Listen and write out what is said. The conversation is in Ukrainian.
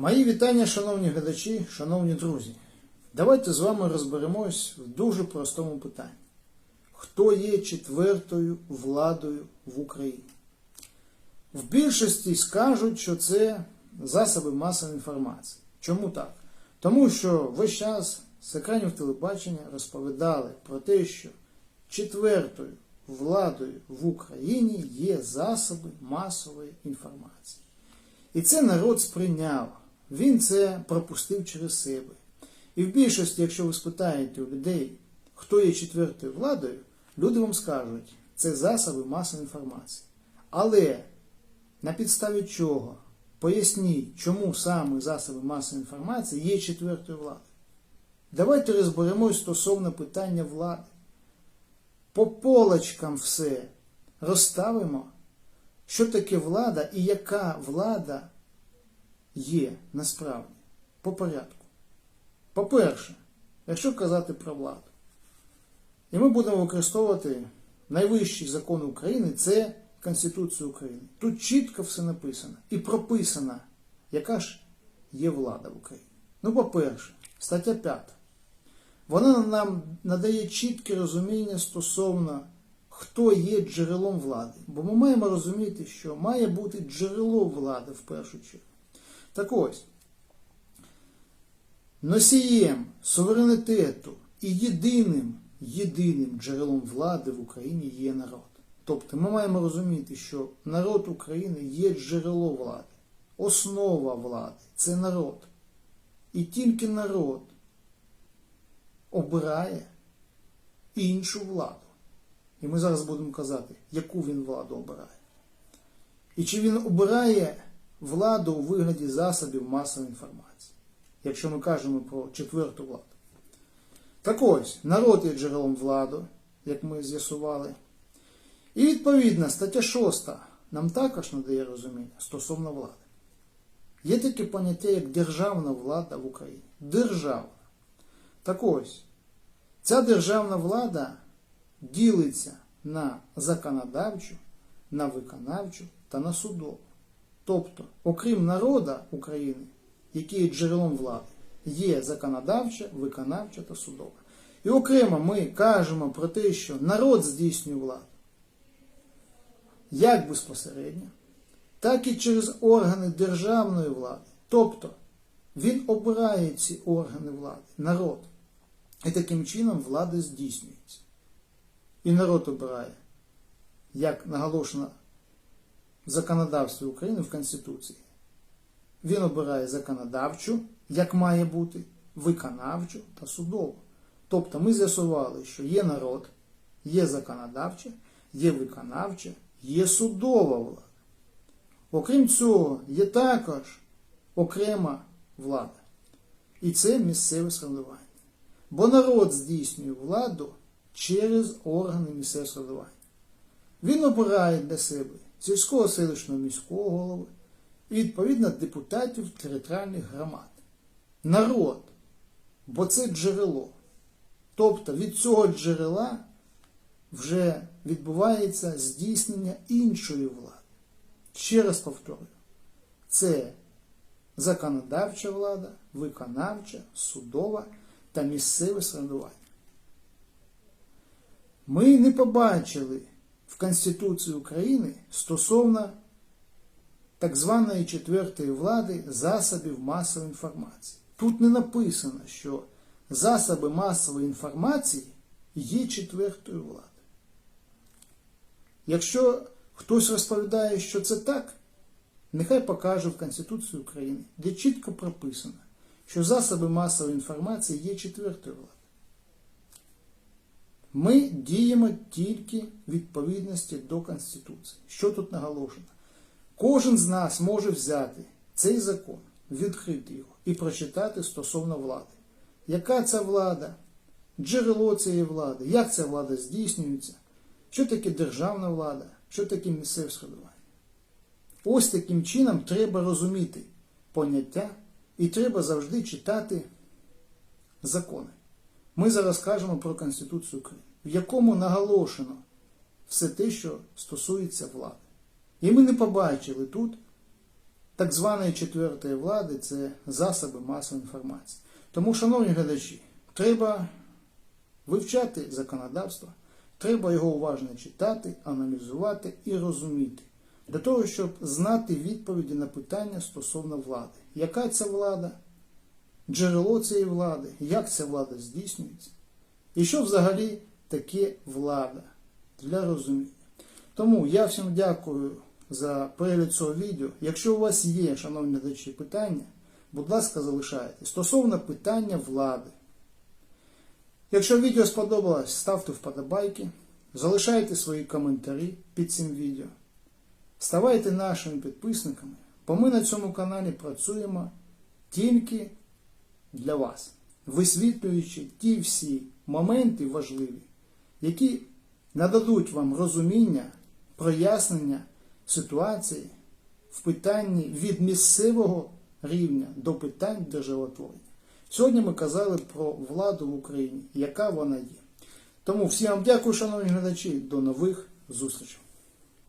Мої вітання, шановні глядачі, шановні друзі. Давайте з вами розберемось в дуже простому питанні. Хто є четвертою владою в Україні? В більшості скажуть, що це засоби масової інформації. Чому так? Тому що весь час з екранів телебачення розповідали про те, що четвертою владою в Україні є засоби масової інформації. І це народ сприйняв. Він це пропустив через себе. І в більшості, якщо ви спитаєте у людей, хто є четвертою владою, люди вам скажуть, це засоби масової інформації. Але на підставі чого? Поясніть, чому саме засоби масової інформації є четвертою владою. Давайте розберемось стосовно питання влади. По полочкам все розставимо, що таке влада і яка влада є насправді по порядку. По-перше, якщо казати про владу, і ми будемо використовувати найвищий закон України це Конституція України. Тут чітко все написано і прописано, яка ж є влада в Україні. Ну, по-перше, стаття 5. Вона нам надає чітке розуміння стосовно, хто є джерелом влади. Бо ми маємо розуміти, що має бути джерело влади в першу чергу. Так ось, носієм суверенітету і єдиним, єдиним джерелом влади в Україні є народ. Тобто ми маємо розуміти, що народ України є джерело влади, основа влади це народ. І тільки народ обирає іншу владу. І ми зараз будемо казати, яку він владу обирає. І чи він обирає владу у вигляді засобів масової інформації, якщо ми кажемо про четверту владу. Так ось, народ є джерелом влади, як ми з'ясували. І відповідно стаття 6 нам також надає розуміння стосовно влади. Є таке поняття, як державна влада в Україні. Державна. Так ось, ця державна влада ділиться на законодавчу, на виконавчу та на судову. Тобто, окрім народа України, який є джерелом влади, є законодавча, виконавча та судова. І окремо ми кажемо про те, що народ здійснює владу як безпосередньо, так і через органи державної влади. Тобто він обирає ці органи влади, народ. І таким чином влада здійснюється. І народ обирає, як наголошено в законодавстві України в Конституції. Він обирає законодавчу, як має бути, виконавчу та судову. Тобто ми з'ясували, що є народ, є законодавча, є виконавча, є судова влада. Окрім цього, є також окрема влада. І це місцеве самоврядування. Бо народ здійснює владу через органи місцевого самоврядування. Він обирає для себе сільського селищного міського голови і, відповідно, депутатів територіальних громад. Народ, бо це джерело. Тобто від цього джерела вже відбувається здійснення іншої влади. Ще раз повторюю, це законодавча влада, виконавча, судова та місцеве самоврядування. Ми не побачили в Конституції України стосовно так званої четвертої влади засобів масової інформації. Тут не написано, що засоби масової інформації є четвертою владою. Якщо хтось розповідає, що це так, нехай покаже в Конституції України, де чітко прописано, що засоби масової інформації є четвертою владою. Ми діємо тільки відповідності до Конституції. Що тут наголошено? Кожен з нас може взяти цей закон, відкрити його і прочитати стосовно влади. Яка ця влада? Джерело цієї влади, як ця влада здійснюється, що таке державна влада, що таке місцеве складування. Ось таким чином треба розуміти поняття і треба завжди читати закони. Ми зараз кажемо про Конституцію України, в якому наголошено все те, що стосується влади. І ми не побачили тут так званої четвертої влади це засоби масової інформації. Тому, шановні глядачі, треба вивчати законодавство, треба його уважно читати, аналізувати і розуміти, для того, щоб знати відповіді на питання стосовно влади. Яка це влада? Джерело цієї влади, як ця влада здійснюється, і що взагалі таке влада для розуміння. Тому я всім дякую за перегляд цього відео. Якщо у вас є, шановні глядачі, питання, будь ласка, залишайте. Стосовно питання влади. Якщо відео сподобалось, ставте вподобайки, залишайте свої коментарі під цим відео. Ставайте нашими підписниками, бо ми на цьому каналі працюємо тільки для вас, висвітлюючи ті всі моменти важливі, які нададуть вам розуміння, прояснення ситуації в питанні від місцевого рівня до питань державотворення. Сьогодні ми казали про владу в Україні, яка вона є. Тому всім вам дякую, шановні глядачі, до нових зустрічей.